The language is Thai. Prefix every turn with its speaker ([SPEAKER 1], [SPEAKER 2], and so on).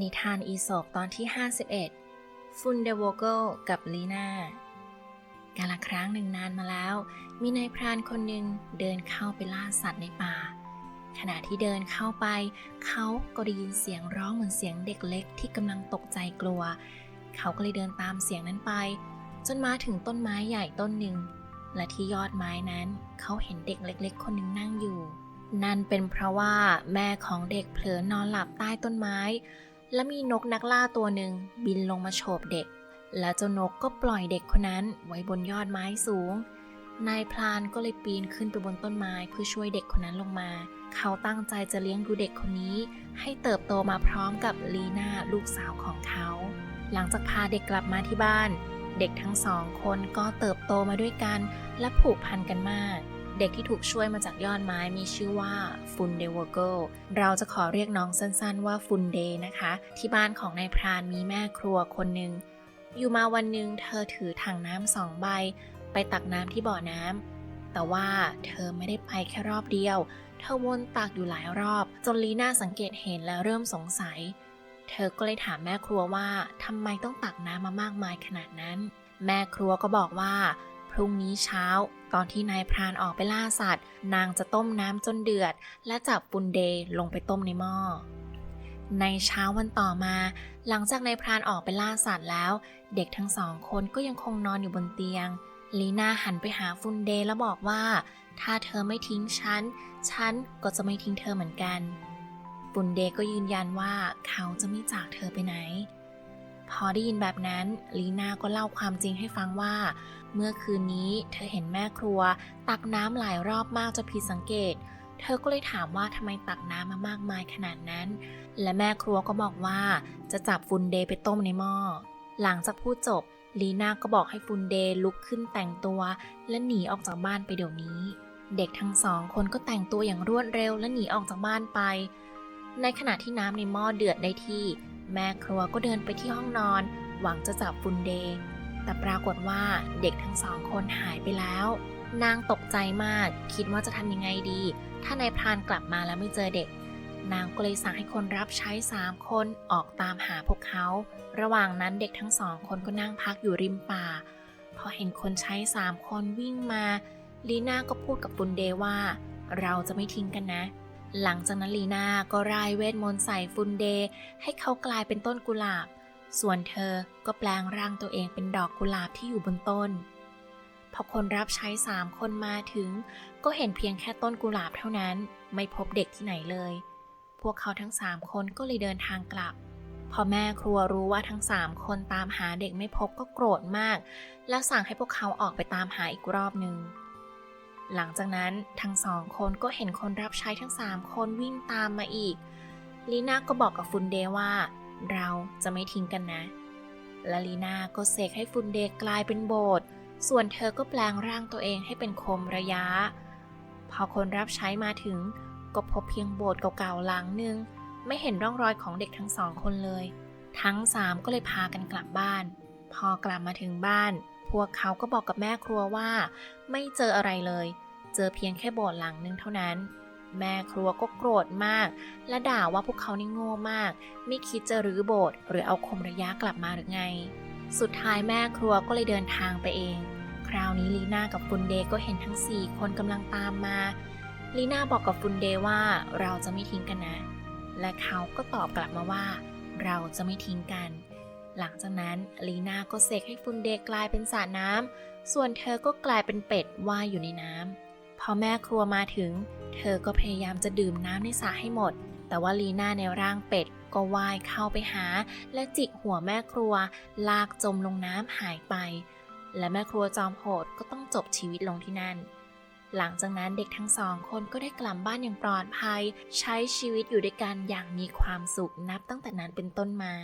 [SPEAKER 1] นิทานอีโศกตอนที่ 51 ฟุนเดโวโกกับลีน่ากาลครั้งหนึ่งนานมาแล้ว มีนายพรานคนหนึ่งเดินเข้าไปล่าสัตว์ในป่า ขณะที่เดินเข้าไป เขาก็ได้ยินเสียงร้องเหมือนเสียงเด็กเล็กที่กำลังตกใจกลัว เขาก็เลยเดินตามเสียงนั้นไป จนมาถึงต้นไม้ใหญ่ต้นหนึ่ง และที่ยอดไม้นั้น เขาเห็นเด็กเล็ก ๆ คนหนึ่งนั่งอยู่ นั่นเป็นเพราะว่าแม่ของเด็กเผลอนอนหลับใต้ต้นไม้ และมีนกนักล่าตัวหนึ่งบินลงมาโฉบเด็ก และเจ้านกก็ปล่อยเด็กคนนั้นไว้บนยอดไม้สูง นายพลานก็เลยปีนขึ้นไปบนต้นไม้เพื่อช่วยเด็กคนนั้นลงมา เขาตั้งใจจะเลี้ยงดูเด็กคนนี้ ให้เติบโตมาพร้อมกับลีน่าลูกสาวของเขา หลังจากพาเด็กกลับมาที่บ้าน เด็กทั้งสองคนก็เติบโตมาด้วยกันและผูกพันกันมาก เด็กที่ถูกช่วยมาจากยอดไม้มีชื่อว่าฟุนเดวโกเราจะขอเรียกน้องสั้นๆว่าฟุนเดนะคะ ที่บ้านของนายพรานมีแม่ครัวคนหนึ่งอยู่มาวันหนึ่งเธอถือถังน้ำสองใบ ไปตักน้ำที่บ่อน้ำแต่ว่าเธอไม่ได้ไปแค่รอบเดียว เธอวนตักอยู่หลายรอบ จนลีน่าสังเกตเห็นและเริ่มสงสัย เธอก็เลยถามแม่ครัวว่าทำไมต้องตักน้ำมามากมายขนาดนั้น แม่ครัวก็บอกว่า พรุ่งนี้เช้า ตอนที่นายพรานออกไปล่าสัตว์ นางจะต้มน้ำจนเดือด และจับปุนเดลงไปต้มในหม้อ ในเช้าวันต่อมา หลังจากนายพรานออกไปล่าสัตว์แล้ว เด็กทั้งสองคนก็ยังคงนอนอยู่บนเตียง ลีน่าหันไปหาฟุนเดแล้วบอกว่า ถ้าเธอไม่ทิ้งฉัน ฉันก็จะไม่ทิ้งเธอเหมือนกัน ฟุนเดก็ยืนยันว่าเขาจะไม่จากเธอไปไหน พอได้ยินแบบนั้น ลีน่าก็เล่าความจริงให้ฟังว่า เมื่อคืนนี้เธอเห็นแม่ครัว ตักน้ำหลายรอบมากจนผิดสังเกต เธอก็เลยถามว่าทำไมตักน้ำมามากมายขนาดนั้น และแม่ครัวก็บอกว่าจะจับฟุนเดย์ไปต้มในหม้อ หลังจากพูดจบ ลีน่าก็บอกให้ฟุนเดย์ลุกขึ้นแต่งตัว และหนีออกจากบ้านไปเดี๋ยวนี้ เด็กทั้งสองคนก็แต่งตัวอย่างรวดเร็วและหนีออกจากบ้านไป ในขณะที่น้ำในหม้อเดือดได้ที่ แม่ครัวก็เดินไปที่ห้องนอน หวังจะจับฟุนเดย์แต่ปรากฏว่าเด็กทั้งสองคนหายไปแล้ว นางตกใจมาก คิดว่าจะทำยังไงดี ถ้านายพรานกลับมาแล้วไม่เจอเด็ก นางก็เลยสั่งให้คนรับใช้สามคนออกตามหาพวกเขา ระหว่างนั้นเด็กทั้งสองคนก็นั่งพักอยู่ริมป่า พอเห็นคนใช้สามคนวิ่งมา ลีน่าก็พูดกับฟุนเดว่า เราจะไม่ทิ้งกันนะ หลังจากนั้นลีนาก็รายเวทมนต์ใส่ฟุนเดย์ให้เขากลายเป็นต้นกุหลาบ ส่วนเธอก็แปลงร่างตัวเองเป็นดอกกุหลาบที่อยู่บนต้น พอคนรับใช้สามคนมาถึง ก็เห็นเพียงแค่ต้นกุหลาบเท่านั้นไม่พบเด็กที่ไหนเลย พวกเขาทั้งสามคนก็เลยเดินทางกลับ พอแม่ครัวรู้ว่าทั้งสามคนตามหาเด็กไม่พบก็โกรธมาก และสั่งให้พวกเขาออกไปตามหาอีกรอบหนึ่ง หลังจากนั้นทั้งสองคนก็เห็นคนรับใช้ทั้งสามคนวิ่งตามมาอีก ลีน่าก็บอกกับฟุนเดว่า เราจะไม่ทิ้งกันนะ และลีน่าก็เสกให้ฟุนเดกลายเป็นโบสถ์ ส่วนเธอก็แปลงร่างตัวเองให้เป็นโคมระยะ พอคนรับใช้มาถึง ก็พบเพียงโบสถ์เก่าๆหลังหนึ่ง ไม่เห็นร่องรอยของเด็กทั้งสองคนเลย ทั้งสามก็เลยพากันกลับบ้าน พอกลับมาถึงบ้าน พวกเขาก็บอกกับแม่ครัวว่า ไม่เจออะไรเลย เจอเพียงแค่โบสถ์หลังนึงเท่านั้น แม่ครัวก็โกรธมาก และด่าว่าพวกเขานี่โง่มาก ไม่คิดจะรื้อโบสถ์หรือเอาคมระยะกลับมาหรือไง สุดท้ายแม่ครัวก็เลยเดินทางไปเอง คราวนี้ลีน่ากับฟุนเดก็เห็นทั้ง4คนกำลังตามมาลีน่าบอกกับฟุนเดว่าเราจะไม่ทิ้งกันนะ และเขาก็ตอบกลับมาว่า เราจะไม่ทิ้งกัน หลังจากนั้นลีน่าก็เสกให้ฟุนเดกลายเป็นสระน้ำ ส่วนเธอก็กลายเป็นเป็ดว่ายอยู่ในน้ำ พอแม่ครัวมาถึง เธอก็พยายามจะดื่มน้ำในสระให้หมด แต่ว่าลีน่าในร่างเป็ดก็ว่ายเข้าไปหา และจิกหัวแม่ครัว ลากจมลงน้ำหายไป และแม่ครัวจอมโหดก็ต้องจบชีวิตลงที่นั่น หลังจากนั้นเด็กทั้งสองคนก็ได้กลับบ้านอย่างปลอดภัย ใช้ชีวิตอยู่ด้วยกันอย่างมีความสุขนับตั้งแต่นั้นเป็นต้นมา